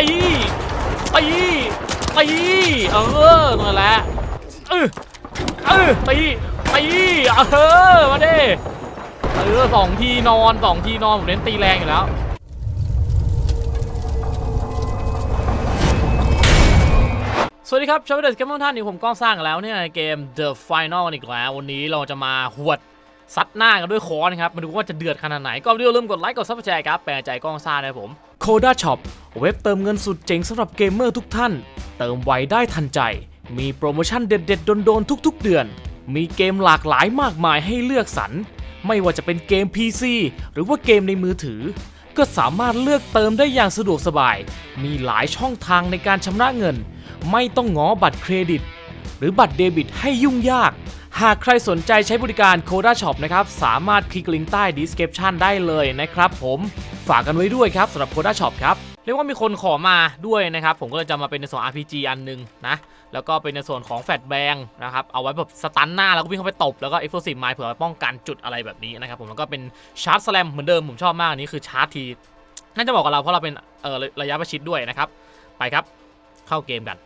ตีตีตีเออนั่นแหละเออเออตีตีเออมาดิเออสองทีนอนสองทีนอนผมเน้นตีแรงอยู่แล้วสวัสดีครับชาวเดสเกมทุกท่านนี่ผมก้องสร้างกันแล้วเนี่ยในเกม The Final อีกแล้ว วันนี้เราจะมาหวดซัดหน้ากันด้วยค้อนครับ มาดูว่าจะเดือดขนาดไหนก็อย่าลืมกดไลค์กดซับสไครต์ครับแปลใจก้องซ่านะครั Coda Shop เว็บเติมเงินสุดเจ๋งสำหรับเกมเมอร์ทุกท่าน เติมไวได้ทันใจ มีโปรโมชั่นเด็ดๆโดนๆทุกๆเดือน มีเกมหลากหลายมากมายให้เลือกสรร ไม่ว่าจะเป็นเกม PC หรือว่าเกมในมือถือ ก็สามารถเลือกเติมได้อย่างสะดวกสบาย มีหลายช่องทางในการชำระเงิน ไม่ต้องง้อบัตรเครดิต หรือบัตรเดบิตให้ยุ่งยาก หากใครสนใจใช้บริการ Coda Shop นะครับ สามารถคลิกลิงก์ใต้ description ได้เลยนะครับผมฝากกันไว้ด้วยครับสำหรับ Coda Shop ครับเรียกว่ามีคนขอมาด้วยนะครับ ผมก็เลยจะมาเป็นในส่วน RPG อันหนึงนะ แล้วก็เป็นในส่วนของแฟลชแบงนะครับ เอาไว้แบบสตันหน้า แล้วก็วิ่งเข้าไปตบ แล้วก็ Explosive Mine เผื่อป้องกันจุดอะไรแบบนี้นะครับผมแล้วก็เป็นชาร์จสแลมเหมือนเดิม ผมชอบมากอันนี้คือชาร์จที น่าจะบอกกับเราเพราะเราเป็นเออระยะประชิดด้วยนะครับ ไปครับ เข้าเกมกัน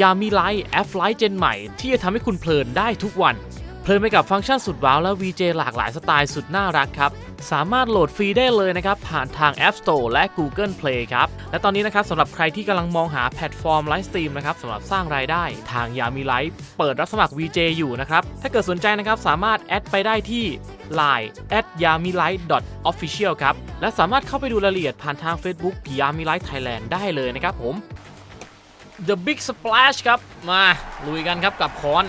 ยามีไลท์แอปไลท์เจนใหม่ ที่จะทำให้คุณเพลินได้ทุกวัน เพลินไปกับฟังก์ชันสุดว้าวและ VJ หลากหลายสไตล์สุดน่ารักครับ สามารถโหลดฟรีได้เลยนะครับ ผ่านทาง App Store และ Google Play ครับ และตอนนี้นะครับสำหรับใครที่กำลังมองหาแพลตฟอร์มไลฟ์สตรีมนะครับสำหรับสร้างรายได้ทางยามีไลท์เปิดรับสมัคร VJ อยู่นะครับ ถ้าเกิดสนใจนะครับสามารถแอดไปได้ที่ Line at yamilight official ครับ และสามารถเข้าไปดูรายละเอียดผ่านทาง Facebook Yami Light Thailand ได้เลยนะครับผม The Big Splash ครับ มาลุยกันครับกับค้อน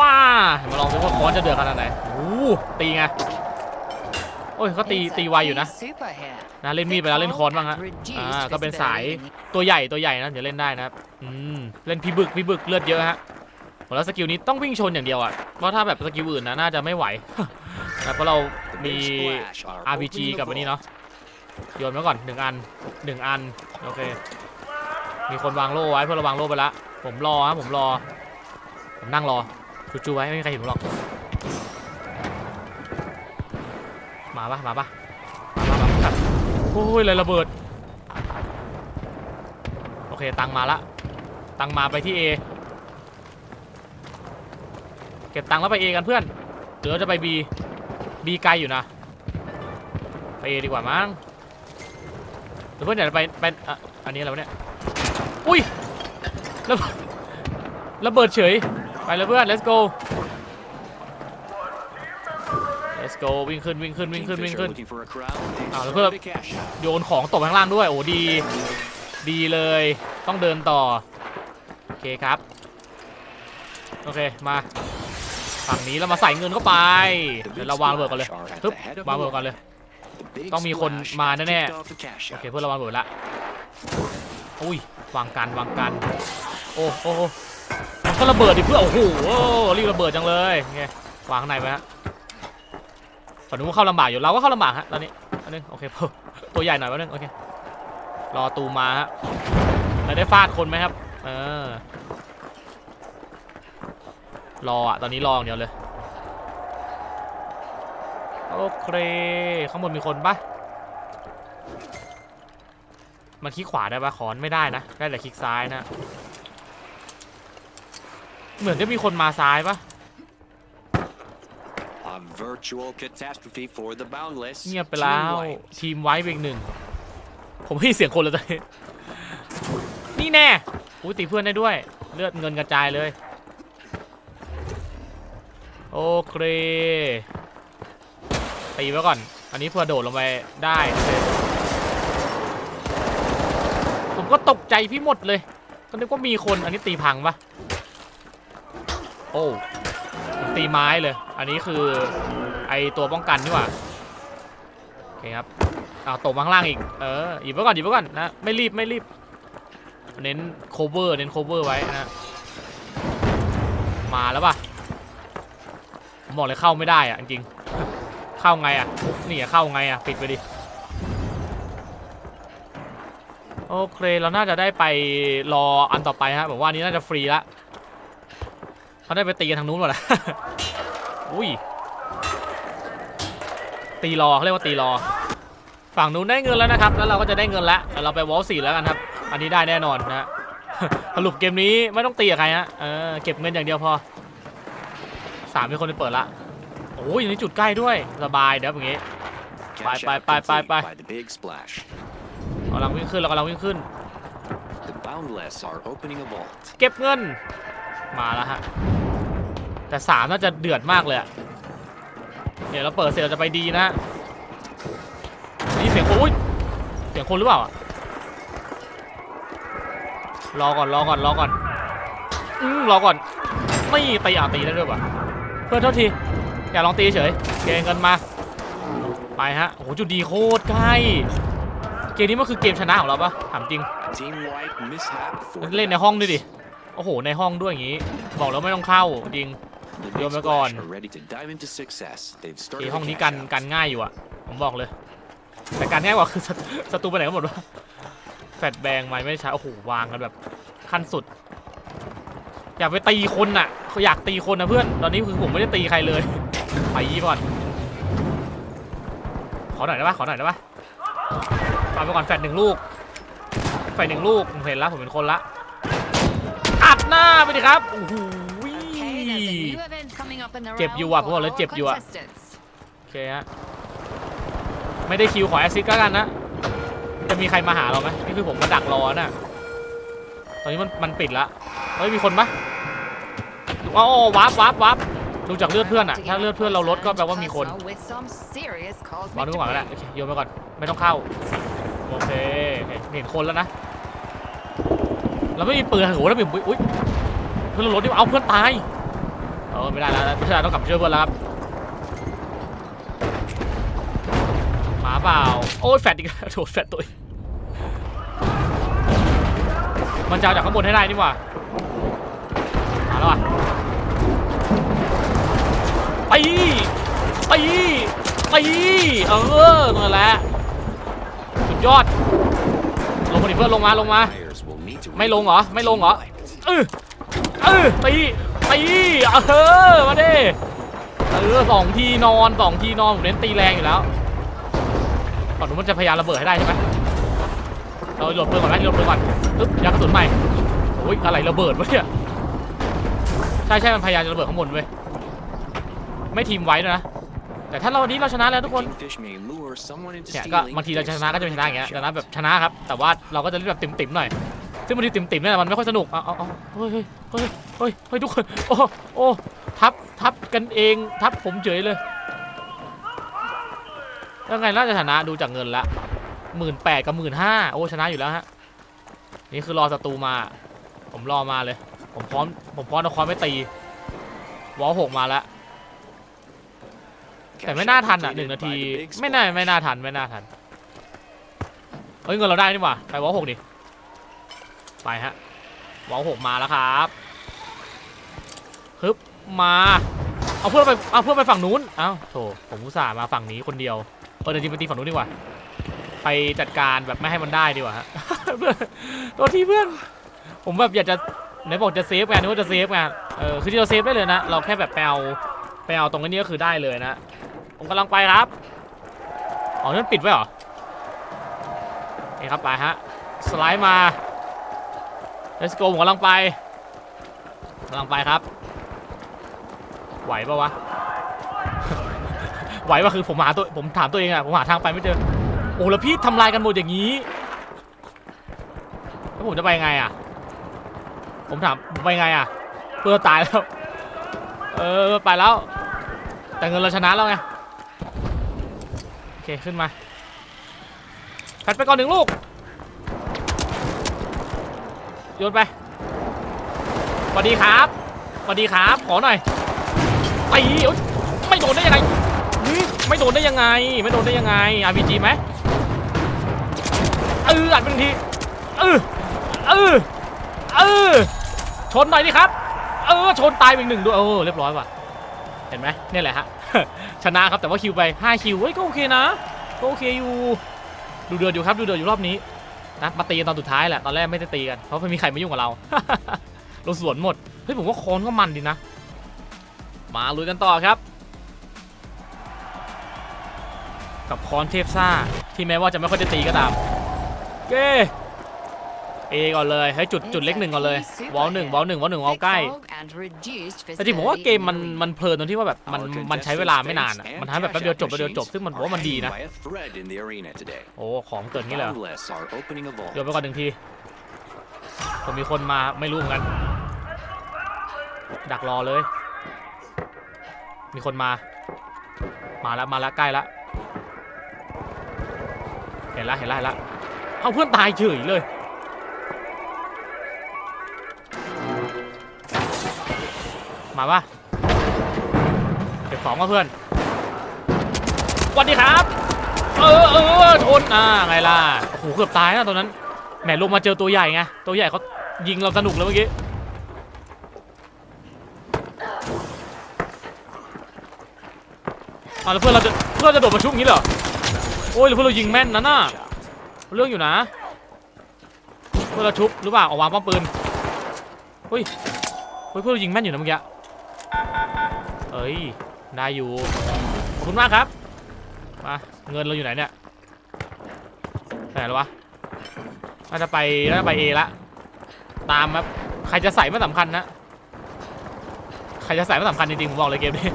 มา มาลองดูว่าค้อนจะเดือดขนาดไหนโอ้โหตีไง โอ้ยเขาตีตีไวอยู่นะนะเล่นมีดไปแล้วเล่นค้อนบ้างฮะอ่าก็เป็นสายตัวใหญ่ตัวใหญ่นะเดี๋ยวเล่นได้นะครับอืมเล่นพี่บึกพี่บึกเลือดเยอะฮะโหแล้วสกิลนี้ต้องวิ่งชนอย่างเดียวอะเพราะถ้าแบบสกิลอื่นนะน่าจะไม่ไหวนะเพราะเรามี RPG กับอันนี้เนาะโยนไว้ก่อนหนึ่งอันหนึ่งอันโอเค มีคนวางโล่ไว้เพื่อราวางโล่ไปละ ผมรอฮะผมรอ ผมนั่งรอจูๆไว้ไม่มีใครเห็นผมหรอก มาปะมาปะมามามากัดโอ้ยอะไรระเบิด โอเคตังมาละ ตังมาไปที่ A เก็บตังแล้วไป A กันเพื่อนเดี๋ยวเราจะไป B B ไกลอยู่นะ ไป A ดีกว่ามั้งเพื่อนอยากจะไปไปอะอันนี้อะไรวะเนี่ย อุ้ยระเบิดระเบิดเฉย ไปเลยเพื่อน let's go let's go วิ่งขึ้นวิ่งขึ้นวิ่งขึ้นวิ่งขึ้น อ้าวแล้แล้ววเพื่เพื่ออโยนของตกไปข้างล่างด้วย โอ้ดี ดีเลย ต้องเดินต่อ โอเคครับ โอเค มาฝั่งนี้แล้วมาใส่เงินเข้าไป เดี๋ยวเราวางระเบิดกันเลยปึ๊บวางระเบิดกันเลย ต้องมีคนมาแน่ๆ โอโอเคเคเพื่อนเราวางระเบิดละ อุ้ย วางกันวางกันโอ้โอ้โอ้มันก็ระเบิดดิเพื่อโอ้โหรีบระเบิดจังเลยไงวางข้างในไว้ฮะฝั่งนู้นเข้าลำบากอยู่เราก็เข้าลำบากฮะตอนนี้อันนึงโอเคตัวใหญ่หน่อยแป๊บนึงโอเครอตูมาฮะแล้วได้ฟาดคนไหมครับเออรออะตอนนี้รออย่างเดียวเลยโอเคข้างบนมีคนปะ มันคลิกขวาได้ปะขอนไม่ได้นะ ได้แต่คลิกซ้ายนะ เหมือนจะมีคนมาซ้ายปะเงียบไปแล้ว ทีมไว้ไปอีกหนึ่ง ผมไม่ได้ยินเสียงคนเลยตอนนี้นี่แน่อุ้ยตีเพื่อนได้ด้วย เลือดเงินกระจายเลย โอเคตีไว้ก่อน อันนี้เพื่อโดดลงไปได้โอเคผม ก็ตกใจพี่หมดเลย ก็นึกว่ามีคนอันนี้ตีพังปะโอ้ตีไม้เลย อันนี้คือไอตัวป้องกันนี่หว่าโอเคครับเอาตกข้างล่างอีกเออหยิบไว้ก่อนหยิบไว้ก่อนนะไม่รีบไม่รีบ เน้น cover เน้น cover ไว้นะมาแล้วปะผมบอกเลยเข้าไม่ได้อะจริงเข้าไงอะนี่เข้าไงอะปิดไปดิ โอเคเราน่าจะได้ไปรออันต่อไปฮะผมว่านี้น่าจะฟรีละเขาได้ไปตีกันทางนู้นหมดแล้วอุ้ยตีรอเขาเรียกว่าตีรอ ฝั่งนู้นได้เงินแล้วนะครับ แล้วเราก็จะได้เงินแล้วแต่เราไปวอลสี่แล้วกันครับ อันนี้ได้แน่นอนนะสรุปเกมนี้ไม่ต้องตีกับใครฮะเออเก็บเงินอย่างเดียวพอสามมีคนไปเปิดละโอ้ยอันนี้จุดใกล้ด้วยสบายเดี๋ยวอย่างงี้ Cash Bye, out bye, bye, complete bye, bye. by the big splash. กำลังวิ่งขึ้นเรากำลังวิ่งขึ้น The Boundless are opening a vault. เก็บเงิน มาแล้วฮะ แต่สามน่าจะเดือดมากเลยอะเดี๋ยวเราเปิดเสร็จเราจะไปดีนะนี่เสียงคนอุ้ยเสียงคนหรือเปล่าอะรอก่อนรอก่อนรอก่อนอืมรอก่อนไม่ตีอะตีได้ด้วยวะเพื่อนโทษทีอยากลองตีเฉยเกมเงินมา ไปฮะโอ้โหจุดดีโคตรใกล้ เกมนี้มันคือเกมชนะของเราปะถามจริง A team-wide mishap for the เล่นในห้องด้วยดิ Boundless. โอ้โห ในห้องด้วยอย่างนี้ บอกแล้วไม่ต้องเข้าจริง The Yo, big me con. splash are ready to dive into success. They've ที่ started ห้อง the นี้ cash กัน out. กันง่ายอยู่อะผมบอกเลย แต่การง่ายกว่าคือศัตศัตรูไปไหนกันหมดวะแฟดแบงไม้ไม่ได้ใช้โอ้โหวางกันแบบขั้นสุด อยากไปตีคนน่ะเขาอยากตีคนนะเพื่อน ตอนนี้คือผมไม่ได้ตีใครเลยไปยี่ก่อน ขอหน่อยได้ปะขอหน่อยได้ปะ ปาไปก่อนแฟดหนึ่งลูก แฟดหนึ่งลูกผมเห็นแล้วผมเป็นคนละอัดหน้าไปดิครับโอ้โหเจ็บอยู่อะผมบอกเลยเจ็บอยู่อะโอเคฮะไม่ได้คิวขอแอสซิสต์ก็แล้วกันนะจะมีใครมาหาเราไหมนี่คือผมมาดักรอน่ะตอนนี้มันมันปิดละเฮ้ยมีคนปะอ๋อวาร์ปวาร์ปวาร์ปดูจากเลือดเพื่อนอะถ้าเลือดเพื่อนเราลดก็แปลว่ามีคนวางดูก่อนก็ได้โอเคโยนไปก่อน ไม่ต้องเข้าโอเคเห็นเห็นคนแล้วนะเราไม่มีปืนโหแล้วมีอุ้ยเพื่อนราลดดิเอาเพื่อนตายเออไม่ได้แล้วไม่ได้ต้องกลับช่วยเพื่อนแล้วครับหมาเปล่าโอ้ยแฟดอีกแล้วโถแฟดตัวเองมันจะเอาจากข้างบนให้ได้นี่หว่ามาแล้วอะไปไปไปเออนั่นแหละสุดยอด ลงมาดิเพื่อนลงมาลงมา Players will need to ไม่ลงเหรอ rebuild ไม่ลงเหรอ team-wide. เออเออตีตีเออมาดิเออสองทีนอนสองทีนอนผมเน้นตีแรงอยู่แล้วก่อนนู้นมันจะพยายามระเบิดให้ได้ใช่ไหมเราโหลดปืนก่อนไหมโหลดปืนก่อนปึ๊บยางกระสุนใหม่โอ้ยอะไรระเบิดวะเนี่ยใช่ใช่มันพยายามจะระเบิดข้างบนเว้ยไม่ทีมไว้ด้วยนะ แต่ถ้าเราวันนี้เราชนะแล้วทุกคน The Kingfish may lure someone into เนี่ยก็ stealing บางทีเราจะชนะก็จะเป็นชนะอย่างเงี้ย the ชนะแบบชนะครับ แต่ว่าเราก็จะเล่นแบบติ่มๆหน่อยซึ่งบางทีติ่มๆเนี่ยมันไม่ค่อยสนุกเอาเอาเอาเฮ้ยเฮ้ยเฮ้ยเฮ้ยเฮ้ยทุกคนโอ้โอ้ทับทับกันเองทับผมเฉยเลยยังไงน่าจะชนะดูจากเงินละหมื่นแปดกับหมื่นห้าโอ้ชนะอยู่แล้วฮะนี่คือรอศัตรูมา ผมรอมาเลย ผมพร้อมผมพร้อมนครไม่ตีวอลหกมาแล้ว แต่ไม่น่าทันอะหนึ่งนาที ไม่น่าไม่น่าทันไม่น่าทันเฮ้ยเงินเราได้นี่หว่าไปวอลหกดิไปฮะวอลหกมาแล้วครับฮึบมาเอาเพื่อนไปเอาเพื่อนไปฝั่งนู้นเอ้าโถผมอุตส่าห์มาฝั่งนี้คนเดียวเออเดี๋ยวจริงไปตีฝั่งนู้นดีกว่าไปจัดการแบบไม่ให้มันได้ดีกว่าฮะเพื่อนตัวที่เพื่อนผมแบบอยากจะไหนบอกจะเซฟไงนึกว่าจะเซฟไงเออคือที่เราเซฟได้เลยนะ เราแค่แบบไปเอาไปเอาตรงนี้ก็คือได้เลยนะ ผมกำลังไปครับ อ๋อนั่นปิดไว้เหรอนี่ครับไปฮะ สไลด์มา let's go ผมกำลังไปกำลังไปครับ ไหวปะวะ ไหวปะคือผมหาตัว ผมถามตัวเองอะผมหาทางไปไม่เจอ โอ้แล้วพี่ทำลายกันหมดอย่างนี้ แล้วผมจะไปยังไงอะผมถามผมไปยังไงอะเพื่อตายแล้ว เออไปแล้ว แต่เงินเราชนะแล้วไง เคขึ้นมาแฟดไปก่อนหนึ่งลูก โยนไปสวัสดีครับสวัสดีครับ ขอหน่อยไปเอ้ยไม่โดนได้ยังไง ไม่โดนได้ยังไง ไม่โดนได้ยังไง RPG ไหมเอออัดเป็นทีเออเออเออชนหน่อยดิครับ เออชนตายไปอีกหนึ่งด้วยเออเรียบร้อยว่ะ เห็นไหมเนี่ยแหละฮะ ชนะครับแต่ว่าคิวไป 5 คิวเฮ้ยก็โอเคนะก็โอเคอยู่ดูเดือดอยู่ครับดูเดือดอยู่รอบนี้นะมาตีกันตอนสุดท้ายแหละตอนแรกไม่ได้ตีกันเพราะไม่มีใครมายุ่งกับเราเราสวนหมดเฮ้ยผมว่าคอนก็มันดีนะ มาลุยกันต่อครับ กับคอนเทพซ่าที่แม้ว่าจะไม่ค่อยได้ตีก็ตามเก้ เอก่อนเลยให้จุดจุดเล็กหนึ่งก่อนเลยวอลหนึ่งวอลหนึ่งวอลหนึ่งวอลใกล้แต่จริงผมว่าเกมมันมันเพลินตรงที่ว่าแบบมัน Our มันใช้เวลาไม่นาน contestants อะ and มันทำให้แบบแป๊บเดียวจบแป๊บเดียวจบซึ่งมันผมว่ามันดีนะ By a thread in the arena today. โอ้ของเกิดงี้เลยเหรอ Boundless are opening a vault. โยนไปก่อนหนึ่งทีผมมีคนมาไม่รู้เหมือนกัน ดักรอเลย มีคนมา มาแล้วมาแล้วใกล้แล้วเห็นแล้วเห็นแล้วเห็นแล้วเอาเพื่อนตายเฉยเลย มาปะเก็บของมาเพื่อนสวัสดีครับ เออเออชนอ่าไงล่ะโอ้โหเกือบตายนะตอนนั้นแหมลงมาเจอตัวใหญ่ไงตัวใหญ่เขายิงเราสนุกเลยเมื่อกี้อ่าแล้วเพื่อนเราจะเพื่อนจะโดดมาชุบงี้เหรอโอ้ยเพื่อนเรายิงแม่นนะน่ะเรื่องอยู่นะ เพื่อนเราชุบหรือเปล่าเอาวางป้อมปืนเฮ้ยเฮ้ยเพื่อนเรายิงแม่นอยู่นะเมื่อกี้ อ้ยได้อยู่ขอบคุณมากครับมาเงินเราอยู่ไหนเนี่ยไปไหนแล้ววะน่าจะไปน่าจะไปเอละตามครับใครจะใส่ไม่สำคัญนะใครจะใส่ไม่สำคัญจริงๆผมบอกเลยเกมนี้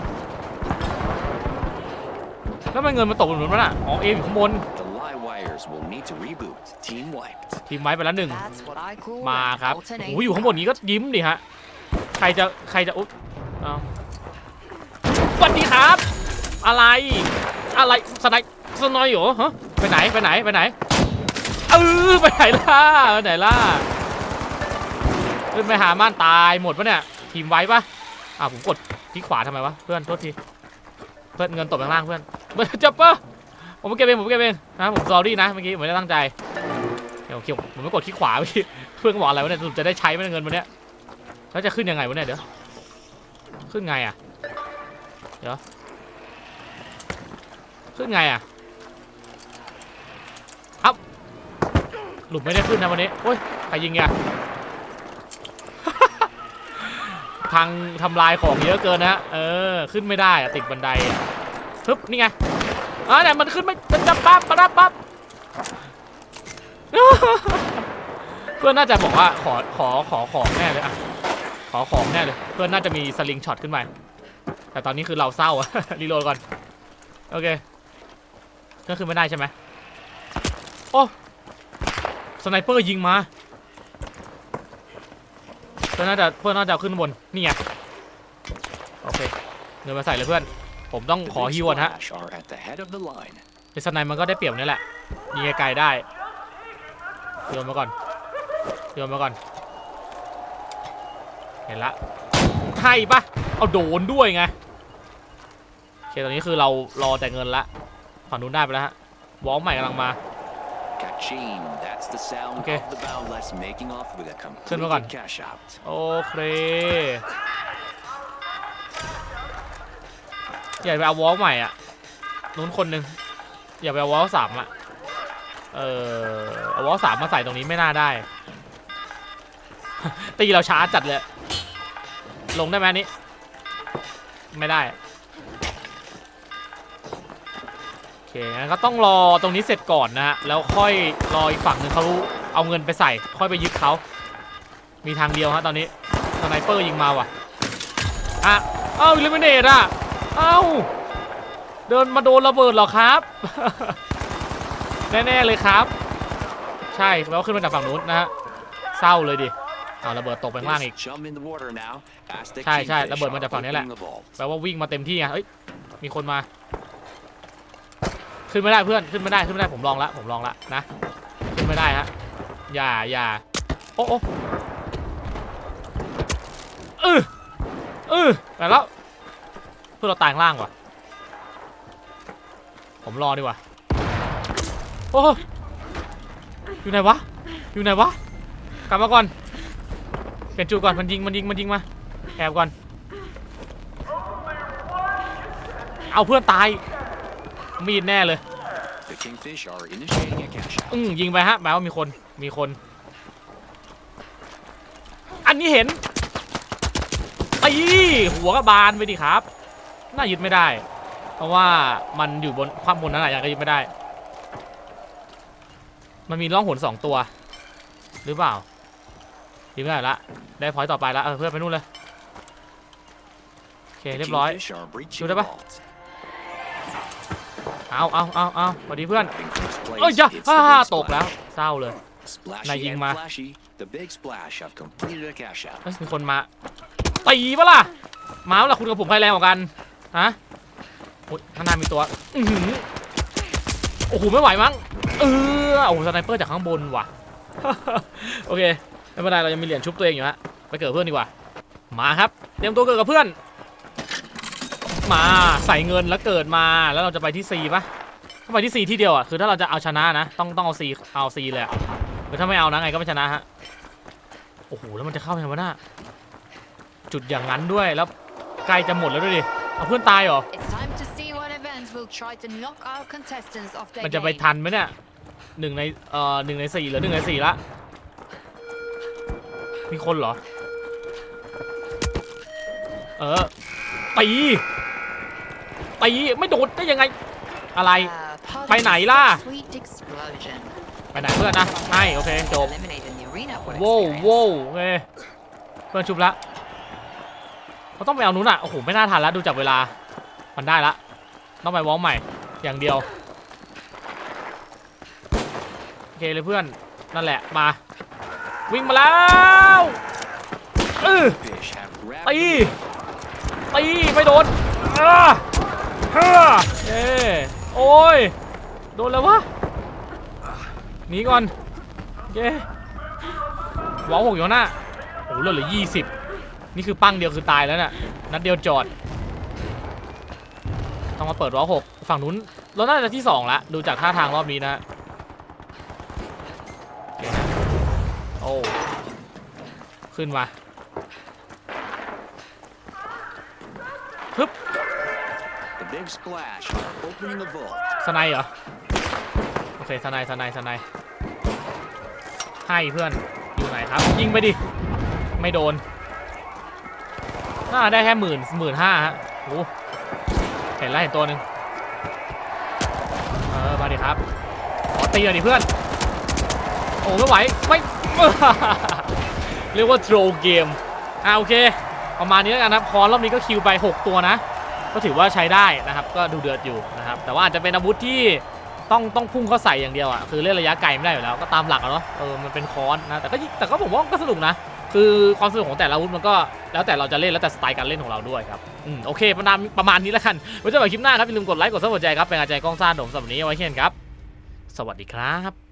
แล้วมันเงินมันตกหล่นมันอะอ๋อเออยู่ข้างบน The live wires will need to reboot. Team wiped. ทีมไว้ไปแล้วหนึ่งมามาคครัรับบโอ้โหอยู่ข้างบนนี้ก็ยิ้มดิฮะใครจะใครจะอุ๊ยเอาส วัสดีครับ อะไร อะไรสไนสไนเหรอฮะไปไหนไปไหนไปไหนเออไปไหนล่ะไปไหนล่ะขึ้นไปหาม่านตายหมดปะเนี่ยทีมไว้ปะอ่าผมกดที่ขวาทำไมวะเพื่อนโทษทีเพื่อนเงินตกข้างล่างเพื่อนเพื่อนจับปะผมเก็บเองผมเก็บเองนะผมซอรี่นะเมื่อกี้ผมไม่ได้ตั้งใจเดี๋ยวผมผมไม่กดที่ขวาเมื่อกี้เพื่อนก็บอกอะไรวะเนี่ยสรุปจะได้ใช้ไหมเงินวันเนี้ยแล้วจะขึ้นยังไงวะเนี่ยเดี๋ยวขึ้นไงอะ เดี๋ยว ขึ้นไงอะหลุมไม่ได้ขึ้นนะวันนี้โอ้ยใครยิงอะพังทำลายของเยอะเกินนะเออ ขึ้นไม่ได้อะติดบันไดฮึบนี่ไงอ่าเนี่มันขึ้นไม่มันจะปั๊บปั๊บปั๊บเพื่อนน่าจะบอกว่าขอขอขอของแน่เลยอะขอของแน่เลย เพื่อนน่าจะมีสลิงช็อตขึ้นไป แต่ตอนนี้คือเราเศร้าอะ รีโหลดก่อน โอเคก็คือไม่ได้ใช่ไหมโอ้สไนเปอร์ยิงมาเพื่อนน่าจะเพื่อนน่าจะเอาขึ้นบน นี่ไง โอเค เดินมาใส่เลยเพื่อน ผมต้อง The ขอ big ฮิวก่อนฮะ splash are at the head of the line. ไอ้สไนมันก็ได้เปรียบนี่แหละยิงไกลๆได้โยนมาก่อนโยนมาก่อน เห็นละ ใช่ปะเอาโดนด้วยไงโอเคตอนนี้คือเรารอแต่เงินละฝั่งนู้นได้ไปแล้วฮะวอลใหม่กำลังมา Kaching. That's the sound Okay. of the boundless making off with a ขึ้นมาก่อน completed cash out. โอเคอย่าไปเอาวอลใหม่อะนู้นคนหนึ่งอย่าไปเอาวอลสามอะเออเอาวอลสามมาใส่ตรงนี้ไม่น่าได้ตีเราช้าจัดเลย ลงได้ไหมนี้ ไม่ได้ โอเคงั้นก็ต้องรอตรงนี้เสร็จก่อนนะฮะ แล้วค่อยรออีกฝั่งหนึ่งเขาเอาเงินไปใส่ ค่อยไปยึดเขา มีทางเดียวฮะตอนนี้สไนเปอร์ยิงมาว่ะ อะ เอ้าอิเลเมเนตอะ เอ้า เดินมาโดนระเบิดเหรอครับ แน่ ๆ เลยครับ ใช่แล้วขึ้นมาจากฝั่งนู้นนะฮะ เศร้าเลยดิ เอาระเบิดตกไปข้างล่างอีก Just jump in the water now. Aztec ใช่ใช่ Kingfish ระเบิดมาจากฝั่งนี้แหละ opening the vault. แปลว่าวิ่งมาเต็มที่ไงเอ้ย มีคนมา ขึ้นไม่ได้เพื่อน ขึ้นไม่ได้ ขึ้นไม่ได้ ผมลองละ ผมลองละนะ ขึ้นไม่ได้ฮะ อย่าอย่าโอ้โอ้เออเออแต่แล้วเพื่อนเราตายข้างล่างว่ะ ผมรอดีกว่า โอ้อยู่ไหนวะ อยู่ไหนวะ กลับมาก่อน เปลี่ยนจูดก่อนมันยิงมันยิงมันยิงมาแอบก่อน เอาเพื่อนตายมีดแน่เลย The Kingfish are initiating a cash out. อืมยิงไปฮะแปลว่ามีคนมีคน อันนี้เห็นตีหัวกระบาลไปดิครับ น่ายึดไม่ได้ เพราะว่ามันอยู่บนความบนนั้นอะยังก็ยึดไม่ได้ มันมีร่องหนสองตัว หรือเปล่า ดีไม่ได้ละ ได้พอยต์ต่อไปละเออเพื่อนไปนู่นเลย โอเค The เรียบร้อย Kingfish are breaching Shoot the apa? vault. เอาเอาเอาเอาสวัสดีเพื่อน Grabbing first place, เอ้ยจ้ะ it's ฮ่า the ฮ่า big ตกแล้ว splash. เศร้าเลย Splashy Này nhìn and mà. flashy, the big splash have completed a cash out. เอ้ยมีคนมาตีปะล่ะมาปะล่ะคุณกับผมใครแรงกว่ากันฮะโอ๊ยข้างหน้ามีตัวอื้อหือโอ้โหไม่ไหวมั้งเออโอ้โหสไนเปอร์จากข้างบนว่ะโอเค ไม่เป็นไรเรายังมีเหรียญชุบตัวเองอยู่ฮะไปเกิดกับเพื่อนดีกว่า มาครับ เตรียมตัวเกิดกับเพื่อน มาใส่เงินแล้วเกิดมาแล้วเราจะไปที่ C ปะถ้าไปที่ C ที่เดียวอะคือถ้าเราจะเอาชนะนะ ต้องต้องเอา C เอา C เลยอะหรือถ้าไม่เอานะไงก็ไม่ชนะฮะโอ้โหแล้วมันจะเข้ายังไงวะน่าจุดอย่างนั้นด้วยแล้วใกล้จะหมดแล้วด้วยดิเอาเพื่อนตายเหรอ It's time to see what events will try to knock our contestants off their มันจะไป game. ทันไหมเนี่ยหนึ่งในเอ่อหนึ่งในสี่หรือหนึ่งในสี่ละ มีคนเหรอ เออตีตีไม่โดนได้ยังไง อะไร Ah, ไปไหนล่ะ Sweet explosion. ไปไหนเพื่อนนะให้โอเคจบ Eliminate in the arena for โว้ว experience. โว้วโอเคเพื่อนชุบละเขาต้องไปเอานู้นอะโอ้โหไม่น่าทันแล้วดูจากเวลามันได้ละต้องไปวอลใหม่อย่างเดียวโอเคเลยเพื่อนนั่นแหละมา วิ่งมาแล้วเออตีตีไม่โดนเออเฮ้อเอ้โอ้ย โดนแล้ววะหนีก่อนเย้ว้าวหกอยู่หน้าโอ้โหเลือเหลือยี่สิบนี่คือปั้งเดียวคือตายแล้วน่ะนัดเดียวจอด ต้องมาเปิดว้าวหกฝั่งนู้นเราน่าจะที่สองละดูจากท่าทางรอบนี้นะ ขึ้นมา The big splash are opening the vault. สไนเหรอ โอเคสไนสไนสไนให้เพื่อน อยู่ไหนครับ ยิงไปดิ ไม่โดน น่าได้แค่หมื่นหมื่นห้าฮะโอ้เห็นแล้วเห็นตัวหนึ่งเออ มาดิครับ ขอตีหน่อยดิเพื่อน โอ้ไม่ไหวไม่เรียกว่าโทรเกมอ่าโอเคประมาณนี้แล้วกันครับคอนรอบนี้ก็คิวไป 6 ตัวนะ ก็ถือว่าใช้ได้นะครับ ก็ดูเดือดอยู่นะครับ แต่ว่าอาจจะเป็นอาวุธที่ต้องต้องพุ่งเข้าใส่อย่างเดียวอะคือเล่นระยะไกลไม่ได้อยู่แล้วก็ตามหลักอะเนาะเออมันเป็นคอนนะแต่ก็แต่ก็ผมว่าก็สนุกนะ คือความสนุกของแต่ละอาวุธมันก็แล้วแต่เราจะเล่นแล้วแต่สไตล์การเล่นของเราด้วยครับอืมโอเคประมาณประมาณนี้แล้วกันไว้เจอกันคลิปหน้าครับอย่าลืมกดไลค์กดซับสไครต์ครับเป็นกำลังใจกล้องซ่าโดมสำหรับนนี้เอาไว้เช่นครับ สวัสดีครับ